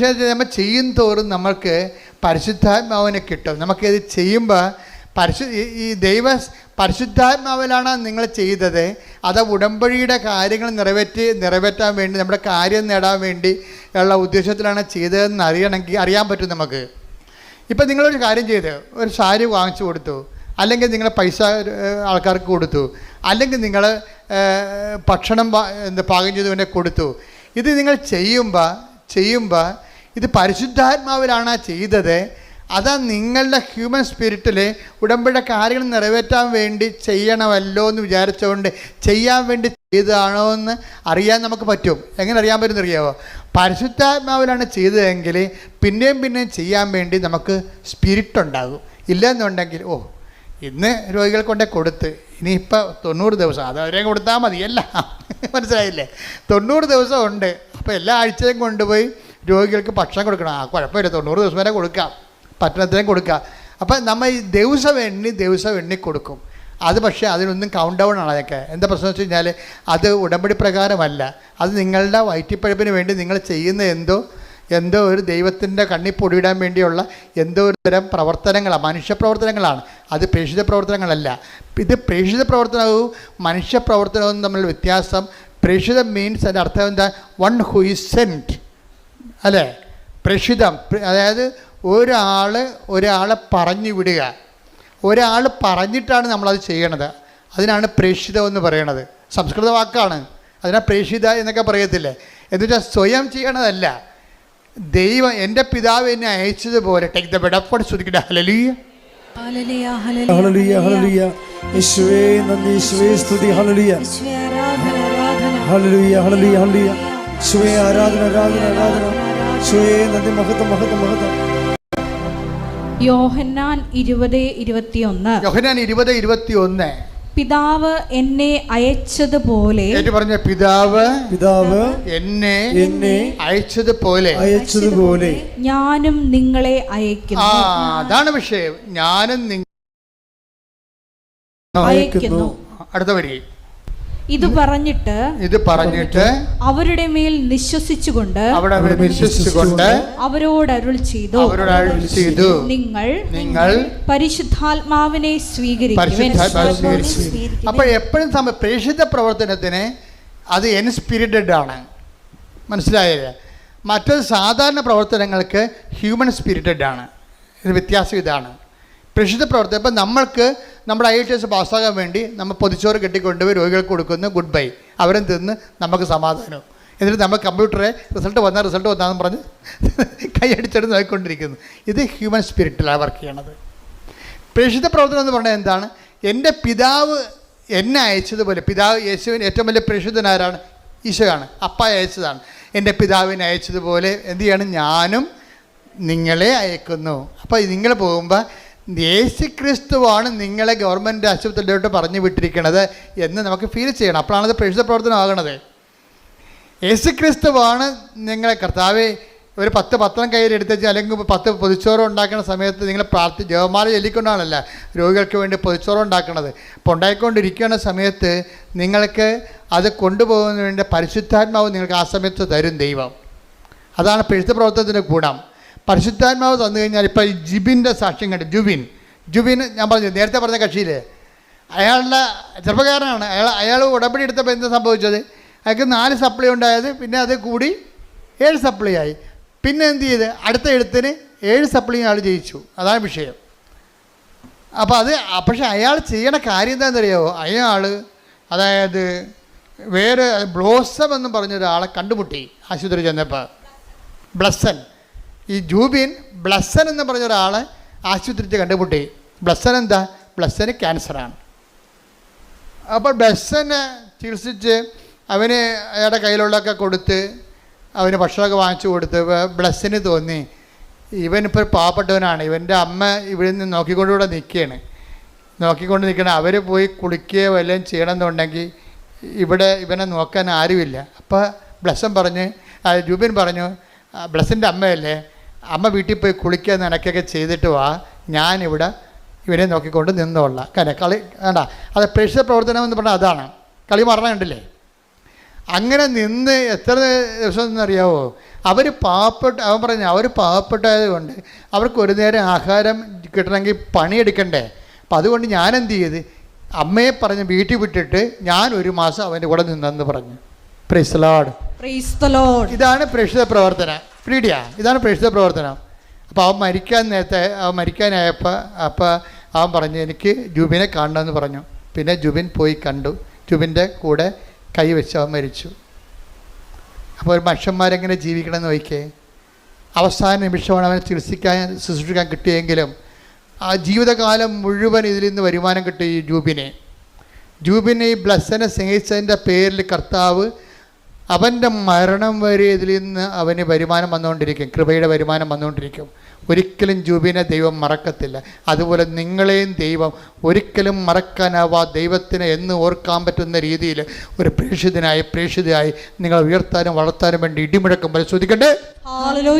പക്ഷേ നമ്മൾ ചെയ്യും തോറും നമ്മൾക്ക് പരിശുദ്ധാത്മാവിനെ കിട്ടും. നമുക്കിത് ചെയ്യുമ്പോൾ പരിശു ഈ- ദൈവ പരിശുദ്ധാത്മാവിലാണ് നിങ്ങൾ ചെയ്തത്. അത് ഉടമ്പടിയുടെ കാര്യങ്ങൾ നിറവേറ്റി നിറവേറ്റാൻ വേണ്ടി നമ്മുടെ കാര്യം നേടാൻ വേണ്ടി ഉള്ള ഉദ്ദേശത്തിലാണ് ചെയ്തതെന്ന് അറിയണമെങ്കിൽ അറിയാൻ പറ്റും നമുക്ക്. ഇപ്പം നിങ്ങളൊരു കാര്യം ചെയ്ത് ഒരു സാരി വാങ്ങിച്ചു കൊടുത്തു. അല്ലെങ്കിൽ നിങ്ങൾ പൈസ ആൾക്കാർക്ക് കൊടുത്തു. അല്ലെങ്കിൽ നിങ്ങൾ ഭക്ഷണം എന്താ പാകം ചെയ്തവനെ കൊടുത്തു. ഇത് നിങ്ങൾ ചെയ്യുമ്പോൾ ചെയ്യുമ്പോൾ ഇത് പരിശുദ്ധാത്മാവിലാണ് ചെയ്തത്. അതാ നിങ്ങളുടെ ഹ്യൂമൻ സ്പിരിറ്റിൽ ഉടമ്പടി കാര്യങ്ങൾ നിറവേറ്റാൻ വേണ്ടി ചെയ്യണമല്ലോ എന്ന് വിചാരിച്ചുകൊണ്ട് ചെയ്യാൻ വേണ്ടി ചെയ്തതാണോ എന്ന് അറിയാൻ നമുക്ക് പറ്റും. എങ്ങനെ അറിയാൻ പറ്റുമെന്ന് അറിയാമോ പരിശുദ്ധാത്മാവിലാണ് ചെയ്തതെങ്കിൽ പിന്നെയും പിന്നെയും ചെയ്യാൻ വേണ്ടി നമുക്ക് സ്പിരിറ്റ് ഉണ്ടാകും. ഇല്ലെന്നുണ്ടെങ്കിൽ ഓ ഇന്ന് രോഗികൾ കൊണ്ടേ കൊടുത്ത് ഇനിയിപ്പോൾ തൊണ്ണൂറ് ദിവസം അത് അവരെ കൊടുത്താൽ മതിയല്ല മനസ്സിലായില്ലേ? തൊണ്ണൂറ് ദിവസം ഉണ്ട്. അപ്പോൾ എല്ലാ ആഴ്ചയും കൊണ്ടുപോയി രോഗികൾക്ക് ഭക്ഷണം കൊടുക്കണം. ആ കുഴപ്പമില്ല. തൊണ്ണൂറ് ദിവസം വരെ കൊടുക്കാം പട്ടണത്തിനും കൊടുക്കാം അപ്പം നമ്മൾ ഈ ദിവസം എണ്ണി ദിവസം എണ്ണി കൊടുക്കും. അത് പക്ഷേ അതിനൊന്നും കൗണ്ട് ഡൗൺ ആണ് അതൊക്കെ. എന്താ പ്രശ്നം വെച്ച് കഴിഞ്ഞാൽ അത് ഉടമ്പടി പ്രകാരമല്ല. അത് നിങ്ങളുടെ വയറ്റിപ്പഴപ്പിന് വേണ്ടി നിങ്ങൾ ചെയ്യുന്ന എന്തോ എന്തോ ഒരു ദൈവത്തിന്റെ കണ്ണി പൊടിയിടാൻ വേണ്ടിയുള്ള എന്തോ ഒരു തരം പ്രവർത്തനങ്ങളാണ്. മനുഷ്യപ്രവർത്തനങ്ങളാണ് അത് പ്രേക്ഷിത പ്രവർത്തനങ്ങളല്ല. ഇത് പ്രേക്ഷിത പ്രവർത്തനവും മനുഷ്യപ്രവർത്തനവും തമ്മിൽ വ്യത്യാസം പ്രേക്ഷിത മീൻസ് അതിന്റെ അർത്ഥം എന്താ? വൺ ഹു സെന്റ് അല്ലേ? പ്രഷിതം. അതായത് ഒരാൾ ഒരാളെ പറഞ്ഞു വിടുക. ഒരാൾ പറഞ്ഞിട്ടാണ് നമ്മളത് ചെയ്യണത്. അതിനാണ് പ്രേഷിതം എന്ന് പറയണത്. സംസ്കൃത വാക്കാണ്. അതിനാ പ്രേഷിത എന്നൊക്കെ പറയത്തില്ലേ? എന്നുവെച്ചാൽ സ്വയം ചെയ്യണതല്ല. ദൈവം എന്റെ പിതാവ് എന്നെ അയച്ചതുപോലെ ടേക്ക് ദ ബെഡപ്പോട് ശ്രദ്ധിക്കട്ടെ. ഹലലിയ ഹല്ലേലൂയ, ഹല്ലേലൂയ ഹല്ലേലൂയ, ഹല്ലേലൂയ. യേശുവേ നന്ദി. യേശുവേ സ്തുതി. ഹല്ലേലൂയ. ഹല്ലേലൂയ ഹല്ലേലൂയ ഹല്ലേലൂയ. യേശുവേ ആരാധന ആരാധന ആരാധന. യേശുവേ നന്ദി മഹത്വം മഹത്വം മഹത്വം. യോഹന്നാൻ ഇരുപത് ഇരുപത്തിയൊന്ന്. യോഹനാൻ ഇരുപത് ഇരുപത്തി ഒന്ന് പിതാവ് എന്നെ അയച്ചതുപോലെ പറഞ്ഞ പിതാവ് പിതാവ് എന്നെ എന്നെ അയച്ചതുപോലെ അയച്ചതുപോലെ ഞാനും നിങ്ങളെ ആ അയക്കുന്നു അതാണ് വിഷയം. ഞാനും നിങ്ങൾ അയക്കുന്നു. അടുത്ത വരി. ഇത് പറഞ്ഞിട്ട് ഇത് പറഞ്ഞിട്ട് അവരുടെ മേൽ നിശ്വസിച്ചുകൊണ്ട് അവിടെ അവർ വിശ്വസിച്ചുകൊണ്ട് അവരോട് അരുൾ ചെയ്തു. അവരോട് അരുൾ ചെയ്തു. നിങ്ങൾ നിങ്ങൾ പരിശുദ്ധാത്മാവിനെ സ്വീകരിക്കുവിൻ പരിശുദ്ധാത്മാവിനെ സ്വീകരിക്കുവിൻ. സ്വീകരിക്കും. അപ്പോൾ എപ്പോഴും സമയ പ്രേക്ഷിത പ്രവർത്തനത്തിന് അത് എൻസ്പിരിറ്റഡ് ആണ്. മനസ്സിലായില്ലേ? മറ്റൊരു സാധാരണ പ്രവർത്തനങ്ങൾക്ക് ഹ്യൂമൻ സ്പിരിറ്റഡ് ആണ്. ഇത് വ്യത്യാസം ഇതാണ്. പ്രേക്ഷിത പ്രവർത്തനം. ഇപ്പം നമ്മൾക്ക് നമ്മുടെ ഐ ടി എസ് പാസ്സാകാൻ വേണ്ടി നമ്മൾ പൊതിച്ചോറ് കെട്ടിക്കൊണ്ടുപോയി രോഗികൾക്ക് കൊടുക്കുന്നു ഗുഡ് ബൈ അവരും തിന്ന് നമുക്ക് സമാധാനം. എന്നിട്ട് നമ്മൾ കമ്പ്യൂട്ടറെ റിസൾട്ട് വന്നാൽ റിസൾട്ട് വന്നാന്ന് പറഞ്ഞ് കൈയടിച്ചെടുത്ത് നോക്കിക്കൊണ്ടിരിക്കുന്നു. ഇത് ഹ്യൂമൻ സ്പിരിറ്റിലാണ് വർക്ക് ചെയ്യണത്. പ്രേക്ഷിത പ്രവർത്തനം എന്ന് പറഞ്ഞാൽ എന്താണ്? എന്റെ പിതാവ് എന്നെ അയച്ചതുപോലെ പിതാവ് യേശുവിന് ഏറ്റവും വലിയ പ്രേക്ഷിതനാരാണ് ഈശോയാണ്. അപ്പ അയച്ചതാണ്. എന്റെ പിതാവിനെ അയച്ചതുപോലെ എന്ത് ചെയ്യണം? ഞാനും നിങ്ങളെ അയക്കുന്നു. അപ്പോൾ നിങ്ങൾ പോകുമ്പോൾ യേശു ക്രിസ്തുവാണ് നിങ്ങളെ ഗവൺമെന്റ് ആശുപത്രിയിലോട്ട് പറഞ്ഞു വിട്ടിരിക്കുന്നത് എന്ന് നമുക്ക് ഫീൽ ചെയ്യണം. അപ്പോഴാണത് പ്രേക്ഷിത പ്രവർത്തനം യേശുക്രിസ്തുവാണ് യേശു ക്രിസ്തുവാണ് നിങ്ങളെ കർത്താവ് ഒരു പത്ത് പത്രം കയ്യിൽ എടുത്തേച്ച് അല്ലെങ്കിൽ പത്ത് പൊതിച്ചോറ് ഉണ്ടാക്കുന്ന സമയത്ത് നിങ്ങൾ പ്രാർത്ഥി ജവമാല ചൊല്ലിക്കൊണ്ടാണല്ല രോഗികൾക്ക് വേണ്ടി പൊതിച്ചോറ് ഉണ്ടാക്കുന്നത് അപ്പോൾ ഉണ്ടായിക്കൊണ്ടിരിക്കുന്ന സമയത്ത് നിങ്ങൾക്ക് അത് കൊണ്ടുപോകുന്നതിന്റെ പരിശുദ്ധാത്മാവ് നിങ്ങൾക്ക് ആ സമയത്ത് തരും ദൈവം. അതാണ് പെഴുത്ത പ്രവർത്തനത്തിന്റെ ഗുണം. പരിശുദ്ധാത്മാവ് തന്നു കഴിഞ്ഞാൽ ഇപ്പോൾ ഈ ജിബിന്റെ സാക്ഷ്യം കണ്ടു ജുബിൻ ജുബിൻ ഞാൻ പറഞ്ഞു നേരത്തെ പറഞ്ഞ കക്ഷിയിൽ അയാളുടെ ചെറുപ്പക്കാരനാണ്. അയാൾ അയാൾ ഉടമ്പടി എടുത്തപ്പോൾ എന്താ സംഭവിച്ചത്? അയാൾക്ക് നാല് സപ്ലൈ ഉണ്ടായത് പിന്നെ അത് കൂടി ഏഴ് സപ്ലൈ ആയി. പിന്നെ എന്ത് ചെയ്ത്? അടുത്ത എഴുത്തിന് ഏഴ് സപ്ലൈ ആൾ ജയിച്ചു. അതാണ് വിഷയം. അപ്പോൾ അത് പക്ഷേ അയാൾ ചെയ്യണ കാര്യം എന്താണെന്നറിയാമോ അയാൾ അതായത് വേറെ ബ്ലോസം എന്ന് പറഞ്ഞൊരാളെ കണ്ടുമുട്ടി ആശുപത്രി ചെന്നപ്പോൾ ബ്ലസ്സൻ. ഈ ജൂബിൻ ബ്ലസ്സൻ എന്ന് പറഞ്ഞ ഒരാളെ ആശുപത്രിയിൽ കണ്ടുമുട്ടി. ബ്ലസ്സൻ എന്താ? ബ്ലസ്സന് ക്യാൻസറാണ്. അപ്പോൾ ബ്ലസ്സനെ ചികിത്സിച്ച് അവന് അയാളുടെ കയ്യിലുള്ളതൊക്കെ കൊടുത്ത് അവന് ഭക്ഷണമൊക്കെ വാങ്ങിച്ചു കൊടുത്ത് ബ്ലസ്സിന് തോന്നി. ഇവനിപ്പോൾ ഒരു പാവപ്പെട്ടവനാണ്. ഇവന്റെ അമ്മ ഇവിടെ നിന്ന് നോക്കിക്കൊണ്ടുകൂടെ നിൽക്കുകയാണ്. നോക്കിക്കൊണ്ട് നിൽക്കണം അവർ പോയി കുളിക്കുകയോ വല്ലതും ചെയ്യണമെന്നുണ്ടെങ്കിൽ ഇവിടെ ഇവനെ നോക്കാൻ ആരുമില്ല. അപ്പോൾ ബ്ലസ്സൻ പറഞ്ഞ് ജൂബിൻ പറഞ്ഞു "ആ, ബ്ലസ്സിന്റെ അമ്മയല്ലേ? അമ്മ വീട്ടിൽ പോയി കുളിക്കുക നിനക്കൊക്കെ ചെയ്തിട്ട് വാ. ഞാനിവിടെ ഇവരെ നോക്കിക്കൊണ്ട് നിന്നോളാം. കാരണം കളി വേണ്ട. അത് പ്രേക്ഷിത പ്രവർത്തനം എന്ന് പറഞ്ഞാൽ അതാണ്. കളി മറന്ന കണ്ടില്ലേ? അങ്ങനെ നിന്ന് എത്ര ദിവസം എന്നറിയാവോ? അവർ പാവപ്പെട്ട അവൻ പറഞ്ഞു അവർ പാവപ്പെട്ടായത് കൊണ്ട് അവർക്ക് ഒരു നേരം ആഹാരം കിട്ടണമെങ്കിൽ പണിയെടുക്കണ്ടേ? അപ്പം അതുകൊണ്ട് ഞാൻ എന്ത് ചെയ്ത്? അമ്മയെ പറഞ്ഞ് വീട്ടിൽ വിട്ടിട്ട് ഞാൻ ഒരു മാസം അവന്റെ കൂടെ നിന്നെന്ന് പറഞ്ഞു. Praise the lord. ഇതാണ് പ്രേക്ഷിത പ്രവർത്തനം. പ്രീഡിയ ഇതാണ് പ്രേക്ഷിത പ്രവർത്തനം. അപ്പോൾ അവൻ മരിക്കാൻ നേരത്തെ അവൻ മരിക്കാനായപ്പോൾ അപ്പോൾ അവൻ പറഞ്ഞു എനിക്ക് ജുബിനെ കാണണമെന്ന് പറഞ്ഞു. പിന്നെ ജുബിൻ പോയി കണ്ടു. ജുബിന്റെ കൂടെ കൈ വെച്ച് അവൻ മരിച്ചു. അപ്പോൾ ഒരു മനുഷ്യന്മാരെങ്ങനെ ജീവിക്കണം എന്ന് നോക്കിയേ. അവസാന നിമിഷമാണ് അവനെ ചികിത്സിക്കാൻ ശുശ്രൂഷിക്കാൻ കിട്ടിയെങ്കിലും ആ ജീവിതകാലം മുഴുവൻ ഇതിൽ നിന്ന് വരുമാനം കിട്ടി ജൂബിനെ. ജൂബിനെ ഈ ബ്ലസ്സനെ സ്നേഹിച്ചതിന്റെ പേരിൽ കർത്താവ് അവന്റെ മരണം വരെ ഇതിൽ നിന്ന് അവന് വരുമാനം വന്നുകൊണ്ടിരിക്കും. കൃപയുടെ വരുമാനം വന്നുകൊണ്ടിരിക്കും. ഒരിക്കലും ജൂബിനെ ദൈവം മറക്കത്തില്ല. അതുപോലെ നിങ്ങളെയും ദൈവം ഒരിക്കലും മറക്കാനാവാ ദൈവത്തിന് എന്ന് ഓർക്കാൻ പറ്റുന്ന രീതിയിൽ ഒരു പ്രേക്ഷിതനായി പ്രേക്ഷിതയായി നിങ്ങൾ ഉയർത്താനും വളർത്താനും വേണ്ടി ഇടിമുഴക്കം പരിശോധിക്കട്ടെ.